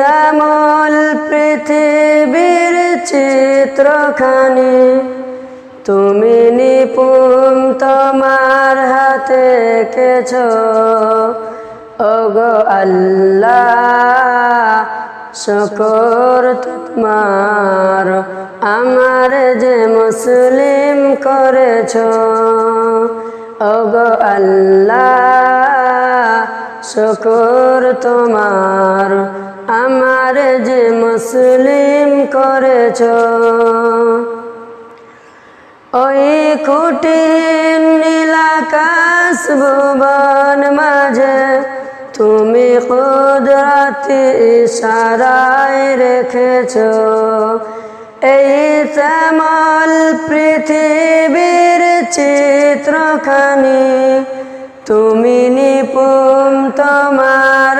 শ্যামল পৃথিবীর চিত্রখানি, তুমি নিপুণ তোমার হাতে কেছ ওগো আল্লাহ, শকর তোমার, আমার যে মুসলিম করেছ। ওগো আল্লাহ, শকর তোমার আমার যে মুসলিম করেছ। ওই কুটির নীলাকাশ ভুবন মাঝে তুমি কুদরতি ইশারায় রেখেছ। এই শ্যামল পৃথিবীর চিত্রখানি তুমি নিপুণ তোমার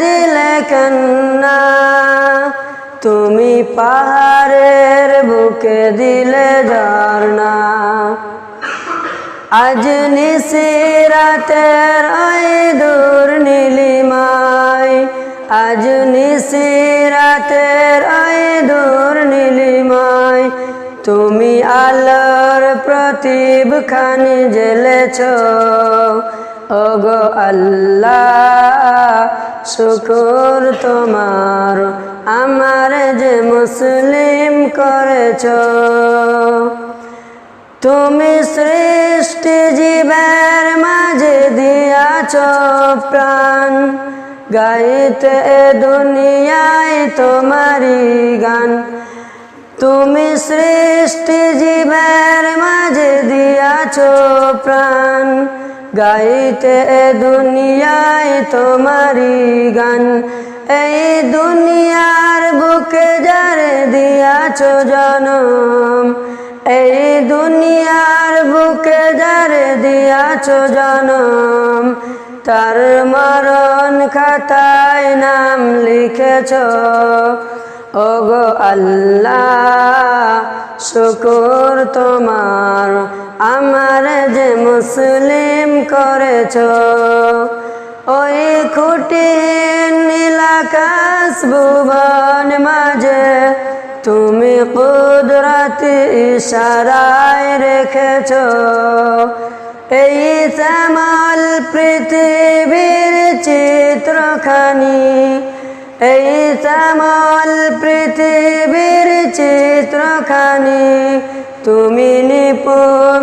দিলে কান্না। তুমি পাহাড়ের বুকে দিলে ঝর্ণা। আজ নিশিরাতের ওই দূর নীলিমায়, আজ নিশিরাতের ওই দূর নীলিমায়, তুমি আলোর প্রতিভ খানি জেলেছ ওগো আল্লাহ, শুকুর তোমার। আমার যে মুসলিম করেছ, তুমি সৃষ্টি জীবের মাঝে দিয়াছ প্রাণ। গাইতে দুনিয়ায় তোমারি গান। তুমি সৃষ্টি জীবের মাঝে দিয়াছ প্রাণ। গাইতে দুনিয়ায় তোমারি গান। এই দুনিয়ার বুকে যারে দিয়াছ জনম। এই দুনিয়ার বুকে যারে দিয়াছ জনম। তার মরণ খাতায় নাম লিখেছ। ওগো আল্লাহ, শুকুর তোমার। আমার যে মুসলিম করেছ? ওই খুঁটি নীলাকাশ ভুবন মাঝে তুমি কুদরতি ইশারায় রেখেছ। এই শ্যামল পৃথিবীর চিত্রখানি, এই শ্যামল পৃথিবীর চিত্রখানি, তুমি নিপুণ